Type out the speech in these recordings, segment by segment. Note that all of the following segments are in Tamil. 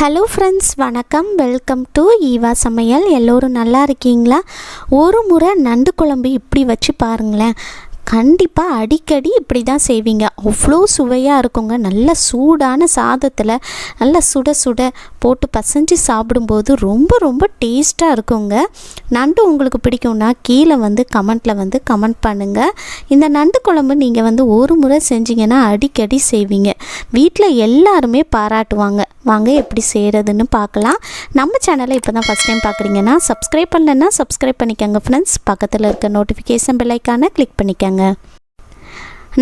ஹலோ ஃப்ரெண்ட்ஸ் வணக்கம். வெல்கம் டு ஈவா சமையல். எல்லோரும் நல்லா இருக்கீங்களா? ஒரு முறை நண்டு குழம்பு இப்படி வச்சு பாருங்களேன். கண்டிப்பாக அடிக்கடி இப்படி தான் செய்வீங்க. அவ்வளோ சுவையாக இருக்குங்க. நல்ல சூடான சாதத்தில் நல்ல சுட சுட போட்டு பசஞ்சு சாப்பிடும்போது ரொம்ப ரொம்ப டேஸ்ட்டாக இருக்குங்க. நண்டு உங்களுக்கு பிடிக்கும்னா கீழே வந்து கமெண்ட்டில் வந்து கமெண்ட் பண்ணுங்கள் இந்த நண்டு குழம்பு நீங்கள் வந்து ஒரு முறை செஞ்சீங்கன்னா அடிக்கடி செய்வீங்க. வீட்டில் எல்லாருமே பாராட்டுவாங்க. வாங்க எப்படி செய்கிறதுன்னு பார்க்கலாம் நம்ம சேனலை இப்போ தான் ஃபஸ்ட் டைம் பார்க்குறீங்கன்னா சப்ஸ்கிரைப் பண்ணலன்னா சப்ஸ்கிரைப் பண்ணிக்கோங்க ஃப்ரெண்ட்ஸ் பக்கத்தில் இருக்க நோட்டிஃபிகேஷன் பெல்லைக்கான கிளிக் பண்ணிக்கோங்க.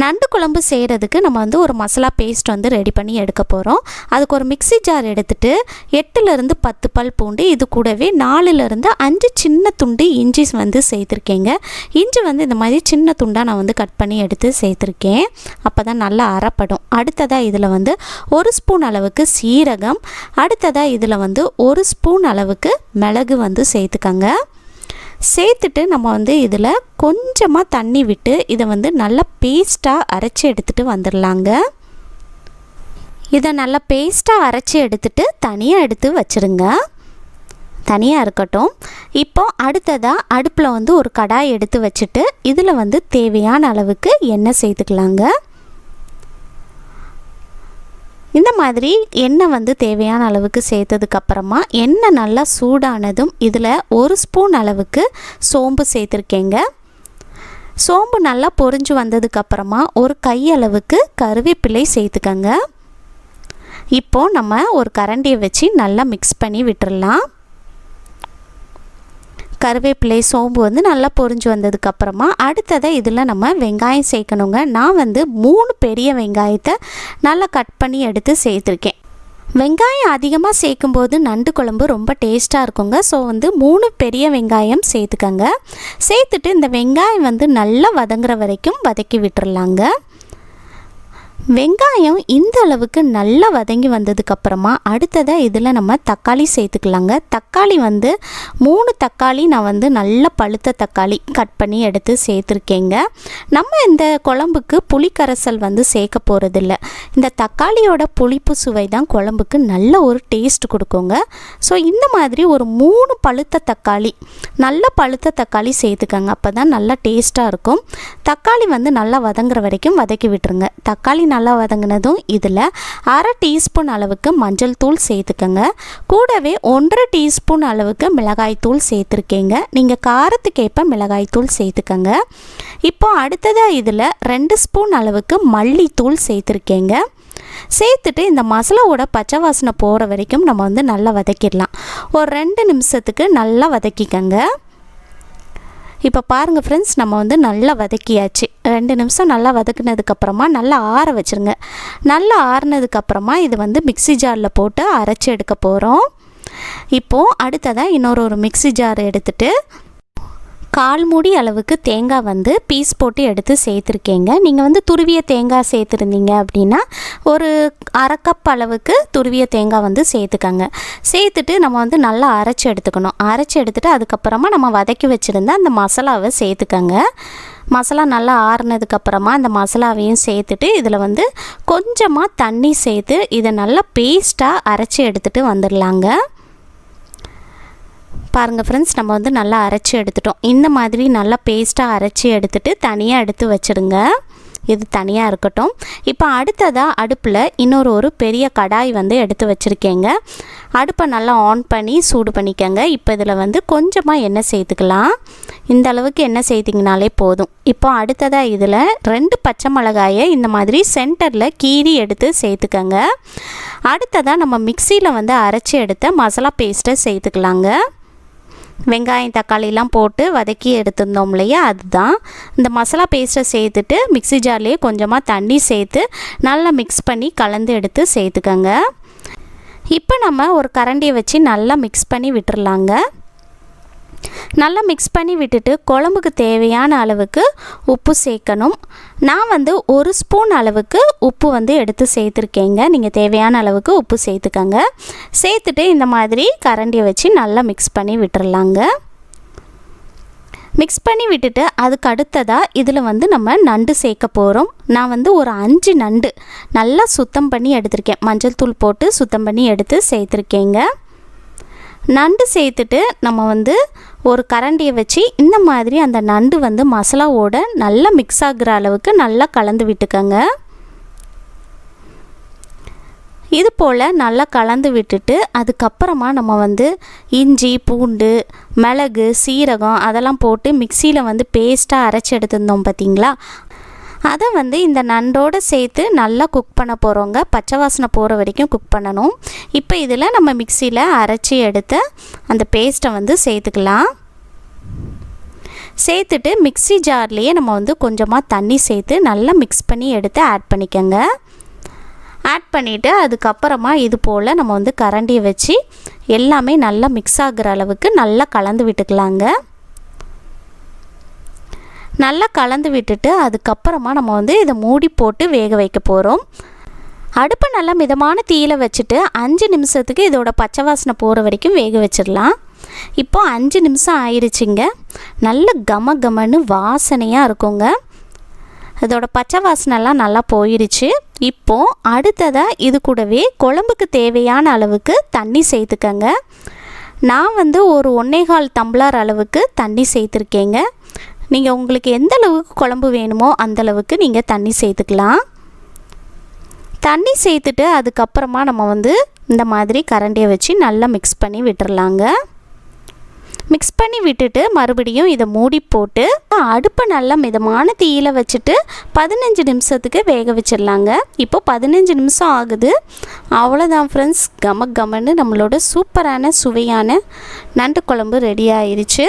நண்டு குழம்பு செய்கிறதுக்கு நம்ம வந்து ஒரு மசாலா பேஸ்ட் வந்து ரெடி பண்ணி எடுக்க போகிறோம் அதுக்கு ஒரு மிக்ஸி ஜார் எடுத்துட்டு எட்டுலேருந்து பத்து பல் பூண்டு இது கூடவே நாலுலேருந்து அஞ்சு சின்ன துண்டு இஞ்சி வந்து சேர்த்துருக்கேங்க. இஞ்சி வந்து இந்த மாதிரி சின்ன துண்டாக நான் வந்து கட் பண்ணி எடுத்து சேர்த்துருக்கேன். அப்போ தான் நல்லா அறப்படும் அடுத்ததாக இதில் வந்து ஒரு ஸ்பூன் அளவுக்கு சீரகம். அடுத்ததாக இதில் வந்து ஒரு ஸ்பூன் அளவுக்கு மிளகு வந்து சேர்த்துக்கங்க. சேர்த்துட்டு நம்ம வந்து இதில் கொஞ்சமாக தண்ணி விட்டு இதை வந்து நல்லா பேஸ்ட்டாக அரைச்சி எடுத்துகிட்டு வந்துடலாங்க இதை நல்லா பேஸ்ட்டாக அரைச்சி எடுத்துட்டு தனியாக எடுத்து வச்சுருங்க. தனியாக இருக்கட்டும். இப்போ அடுத்ததாக அடுப்பில் வந்து ஒரு கடாய் எடுத்து வச்சுட்டு இதில் வந்து தேவையான அளவுக்கு எண்ணெய் சேர்த்துக்கலாங்க. இந்த மாதிரி எண்ணெய் வந்து தேவையான அளவுக்கு சேர்த்ததுக்கப்புறமா எண்ணெய் நல்லா சூடானதும் இதில் ஒரு ஸ்பூன் அளவுக்கு சோம்பு சேர்த்துருக்கேங்க. சோம்பு நல்லா பொரிஞ்சு வந்ததுக்கப்புறமா ஒரு கையளவுக்கு கருவேப்பிலை சேர்த்துக்கங்க. இப்போது நம்ம ஒரு கரண்டியை வச்சு நல்லா மிக்ஸ் பண்ணி விட்டுடலாம் கருவேப்பிலை சோம்பு வந்து நல்லா பொரிஞ்சு வந்ததுக்கப்புறமா அடுத்ததை இதில் நம்ம வெங்காயம் சேர்க்கணுங்க. நான் வந்து மூணு பெரிய வெங்காயத்தை நல்லா கட் பண்ணி எடுத்து சேர்த்துருக்கேன். வெங்காயம் அதிகமாக சேர்க்கும்போது நண்டு குழம்பு ரொம்ப டேஸ்ட்டாக இருக்குங்க. ஸோ வந்து மூணு பெரிய வெங்காயம் சேர்த்துக்கங்க. சேர்த்துட்டு இந்த வெங்காயம் வந்து நல்லா வதங்குற வரைக்கும் வதக்கி விட்டுறலாங்க. வெங்காயம் இந்த அளவுக்கு நல்லா வதங்கி வந்ததுக்கப்புறமா அடுத்ததாக இதில் நம்ம தக்காளி சேர்த்துக்கலாங்க. தக்காளி வந்து மூணு தக்காளி நான் வந்து நல்ல பழுத்த தக்காளி கட் பண்ணி எடுத்து சேர்த்துருக்கேங்க. நம்ம இந்த குழம்புக்கு புளிக்கரைசல் வந்து சேர்க்க போகிறதில்ல இந்த தக்காளியோட புளிப்பு சுவை தான் குழம்புக்கு நல்ல ஒரு டேஸ்ட் கொடுக்குங்க. ஸோ இந்த மாதிரி ஒரு மூணு பழுத்த தக்காளி நல்ல பழுத்த தக்காளி சேர்த்துக்கங்க. அப்போ தான் நல்லா டேஸ்ட்டாக இருக்கும். தக்காளி வந்து நல்லா வதங்குற வரைக்கும் வதக்கி விட்டுருங்க. தக்காளி நல்லா வதங்கினதும் இதில் அரை டீஸ்பூன் அளவுக்கு மஞ்சள் தூள் சேர்த்துக்கங்க. கூடவே ஒன்றரை டீஸ்பூன் அளவுக்கு மிளகாய் தூள் சேர்த்துருக்கேங்க. நீங்கள் காரத்துக்கேற்ப மிளகாய் தூள் சேர்த்துக்கங்க. இப்போ அடுத்ததாக இதில் ரெண்டு ஸ்பூன் அளவுக்கு மல்லித்தூள் சேர்த்துருக்கேங்க. சேர்த்துட்டு இந்த மசாலாவோட பச்சை வாசனை போகிற வரைக்கும் நம்ம வந்து நல்லா வதக்கிடலாம். ஒரு ரெண்டு நிமிஷத்துக்கு நல்லா வதக்கிக்கங்க. இப்போ பாருங்கள் ஃப்ரெண்ட்ஸ் நம்ம வந்து நல்லா வதக்கியாச்சு. ரெண்டு நிமிஷம் நல்லா வதக்குனதுக்கப்புறமா நல்லா ஆற வச்சுருங்க. நல்லா ஆறினதுக்கப்புறமா இது வந்து மிக்ஸி ஜாரில் போட்டு அரைச்சி எடுக்க போகிறோம் இப்போது அடுத்ததாக இன்னொரு ஒரு மிக்ஸி ஜார் எடுத்துகிட்டு கால் மூடி அளவுக்கு தேங்காய் வந்து பீஸ் போட்டு எடுத்து சேர்த்துருக்கேங்க. நீங்கள் வந்து துருவிய தேங்காய் சேர்த்துருந்தீங்க அப்படின்னா ஒரு அரை கப் அளவுக்கு துருவிய தேங்காய் வந்து சேர்த்துக்கங்க. சேர்த்துட்டு நம்ம வந்து நல்லா அரைச்சி எடுத்துக்கணும். அரைச்சி எடுத்துகிட்டு அதுக்கப்புறமா நம்ம வதக்கி வச்சுருந்த அந்த மசாலாவை சேர்த்துக்கங்க. மசாலா நல்லா ஆறுனதுக்கப்புறமா அந்த மசாலாவையும் சேர்த்துட்டு இதில் வந்து கொஞ்சமாக தண்ணி சேர்த்து இதை நல்லா பேஸ்ட்டாக அரைச்சி எடுத்துகிட்டு வந்துடலாங்க பாருங்கள் ஃப்ரெண்ட்ஸ் நம்ம வந்து நல்லா அரைச்சி எடுத்துட்டோம். இந்த மாதிரி நல்லா பேஸ்ட்டாக அரைச்சி எடுத்துட்டு தனியாக எடுத்து வச்சுருங்க. இது தனியாக இருக்கட்டும். இப்போ அடுத்ததாக அடுப்பில் இன்னொரு ஒரு பெரிய கடாய் வந்து எடுத்து வச்சுருக்கேங்க. அடுப்பை நல்லா ஆன் பண்ணி சூடு பண்ணிக்கோங்க. இப்போ இதில் வந்து கொஞ்சமாக எண்ணெய் சேர்த்துக்கலாம். இந்த அளவுக்கு எண்ணெய் சேர்த்திங்கனாலே போதும். இப்போ அடுத்ததாக இதில் ரெண்டு பச்சை மிளகாயை இந்த மாதிரி சென்டரில் கீறி எடுத்து சேர்த்துக்கங்க. அடுத்ததாக நம்ம மிக்சியில் வந்து அரைச்சி எடுத்த மசாலா பேஸ்ட்டை சேர்த்துக்கலாங்க. வெங்காயம் தக்காளிலாம் போட்டு வதக்கி எடுத்திருந்தோம் இல்லையா? அதுதான். இந்த மசாலா பேஸ்ட்டை சேர்த்துட்டு மிக்ஸி ஜார்லேயே கொஞ்சமாக தண்ணி சேர்த்து நல்லா மிக்ஸ் பண்ணி கலந்து எடுத்து சேர்த்துக்கோங்க. இப்போ நம்ம ஒரு கரண்டியை வச்சு நல்லா மிக்ஸ் பண்ணி விட்டுர்லாங்க நல்லா மிக்ஸ் பண்ணி விட்டுட்டு குழம்புக்கு தேவையான அளவுக்கு உப்பு சேர்க்கணும். நான் வந்து ஒரு ஸ்பூன் அளவுக்கு உப்பு வந்து எடுத்து சேர்த்துருக்கேங்க. நீங்கள் தேவையான அளவுக்கு உப்பு சேர்த்துக்கங்க. சேர்த்துட்டு இந்த மாதிரி கரண்டியை வச்சு நல்லா மிக்ஸ் பண்ணி விட்டுறலாங்க. மிக்ஸ் பண்ணி விட்டுட்டு அதுக்கு அடுத்ததாக இதில் வந்து நம்ம நண்டு சேர்க்க போகிறோம் நான் வந்து ஒரு அஞ்சு நண்டு நல்லா சுத்தம் பண்ணி எடுத்திருக்கேன். மஞ்சள் தூள் போட்டு சுத்தம் பண்ணி எடுத்து சேர்த்துருக்கேங்க. நண்டு சேர்த்துட்டு நம்ம வந்து ஒரு கரண்டியை வச்சு இந்த மாதிரி அந்த நண்டு வந்து மசாலாவோட நல்லா மிக்ஸ் ஆகுற அளவுக்கு நல்லா கலந்து விட்டுக்கோங்க. இது போல் நல்லா கலந்து விட்டுட்டு அதுக்கப்புறமா நம்ம வந்து இஞ்சி பூண்டு மிளகு சீரகம் அதெல்லாம் போட்டு மிக்சியில் வந்து பேஸ்ட்டாக அரைச்சி எடுத்திருந்தோம் பார்த்தீங்களா அதை வந்து இந்த நண்டோடு சேர்த்து நல்லா குக் பண்ண போகிறோங்க பச்சை வாசனை போகிற வரைக்கும் குக் பண்ணணும். இப்போ இதில் நம்ம மிக்சியில் அரைச்சி எடுத்து அந்த பேஸ்ட்டை வந்து சேர்த்துக்கலாம். சேர்த்துட்டு மிக்சி ஜார்லேயே நம்ம வந்து கொஞ்சமாக தண்ணி சேர்த்து நல்லா மிக்ஸ் பண்ணி எடுத்து ஆட் பண்ணிக்கோங்க. ஆட் பண்ணிவிட்டு அதுக்கப்புறமா இது போல் நம்ம வந்து கரண்டியை வச்சு எல்லாமே நல்லா மிக்ஸ் ஆகுற அளவுக்கு நல்லா கலந்து விட்டுக்கலாங்க. நல்லா கலந்து விட்டுட்டு அதுக்கப்புறமா நம்ம வந்து இதை மூடி போட்டு வேக வைக்க போகிறோம் அடுப்பை நல்லா மிதமான தீயில் வச்சுட்டு அஞ்சு நிமிஷத்துக்கு இதோட பச்சை வாசனை போகிற வரைக்கும் வேக வச்சிடலாம். இப்போ அஞ்சு நிமிஷம் ஆயிடுச்சுங்க நல்ல கம கமன்னு வாசனையாக இருக்குங்க. இதோட பச்சை வாசனைலாம் நல்லா போயிடுச்சு இப்போது அடுத்ததாக இது கூடவே குழம்புக்கு தேவையான அளவுக்கு தண்ணி சேர்த்துக்கங்க. நான் வந்து ஒரு ஒன்னேகால் டம்ளர் அளவுக்கு தண்ணி சேர்த்துருக்கேங்க. நீங்கள் உங்களுக்கு எந்த அளவுக்கு குழம்பு வேணுமோ அந்தளவுக்கு நீங்கள் தண்ணி சேர்த்துக்கலாம். தண்ணி சேர்த்துட்டு அதுக்கப்புறமா நம்ம வந்து இந்த மாதிரி கரண்டியை வச்சு நல்லா மிக்ஸ் பண்ணி விட்டுறலாங்க. மிக்ஸ் பண்ணி விட்டுட்டு மறுபடியும் இதை மூடி போட்டு அடுப்பை நல்லா மிதமான தீயில் வச்சுட்டு பதினஞ்சு நிமிஷத்துக்கு வேக வச்சிடலாங்க. இப்போ பதினஞ்சு நிமிஷம் ஆகுது. அவ்வளோதான் ஃப்ரெண்ட்ஸ் கம கமன்னு நம்மளோட சூப்பரான சுவையான நண்டு குழம்பு ரெடி ஆயிடுச்சு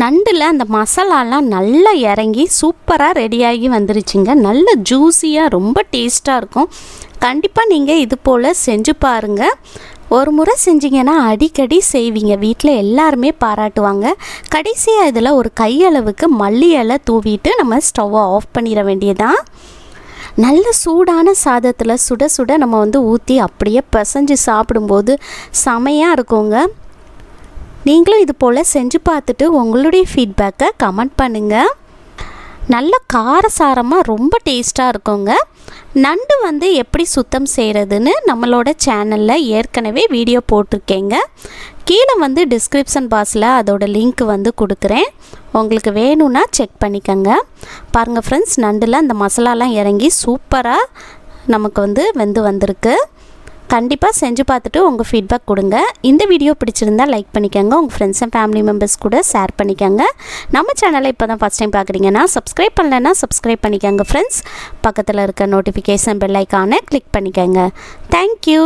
நண்டில் அந்த மசாலாலாம் நல்லா இறங்கி சூப்பராக ரெடியாகி வந்துருச்சுங்க. நல்ல ஜூஸியாக ரொம்ப டேஸ்ட்டாக இருக்கும். கண்டிப்பாக நீங்கள் இது போல் செஞ்சு பாருங்கள் ஒரு முறை செஞ்சீங்கன்னா அடிக்கடி செய்வீங்க. வீட்டில் எல்லாருமே பாராட்டுவாங்க. கடைசியாக இதில் ஒரு கையளவுக்கு மல்லி இலை தூவிட்டு நம்ம ஸ்டவ்வை ஆஃப் பண்ணிட வேண்டியதான் நல்ல சூடான சாதத்தில் சுட சுட நம்ம வந்து ஊற்றி அப்படியே பிசைஞ்சு சாப்பிடும்போது செமையாக இருக்குங்க. நீங்களும் இது போல் செஞ்சு பார்த்துட்டு உங்களுடைய ஃபீட்பேக்கை கமெண்ட் பண்ணுங்கள் நல்ல காரசாரமாக ரொம்ப டேஸ்ட்டாக இருக்குங்க. நண்டு வந்து எப்படி சுத்தம் செய்கிறதுன்னு நம்மளோட சேனலில் ஏற்கனவே வீடியோ போட்டிருக்கேங்க. கீழே வந்து டிஸ்கிரிப்ஷன் பாக்ஸில் அதோட லிங்க் வந்து கொடுக்குறேன். உங்களுக்கு வேணும்னா செக் பண்ணிக்கோங்க. பாருங்கள் ஃப்ரெண்ட்ஸ் நண்டில் அந்த மசாலாலாம் இறங்கி சூப்பராக நமக்கு வந்து வெந்து வந்திருக்கு. கண்டிப்பாக செஞ்சு பார்த்துட்டு உங்கள் ஃபீட்பேக் கொடுங்க. இந்த வீடியோ பிடிச்சிருந்தா லைக் பண்ணிக்கோங்க. உங்கள் ஃப்ரெண்ட்ஸ் அண்ட் ஃபேமிலி மெம்பர்ஸ் கூட ஷேர் பண்ணிக்கோங்க. நம்ம சேனலை இப்போ தான் ஃபஸ்ட் டைம் பார்க்குறீங்கன்னா சப்ஸ்கிரைப் பண்ணலைன்னா சப்ஸ்கிரைப் பண்ணிக்கோங்க ஃப்ரெண்ட்ஸ் பக்கத்தில் இருக்க நோட்டிஃபிகேஷன் பெல் ஐக்கானை கிளிக் பண்ணிக்கோங்க. Thank you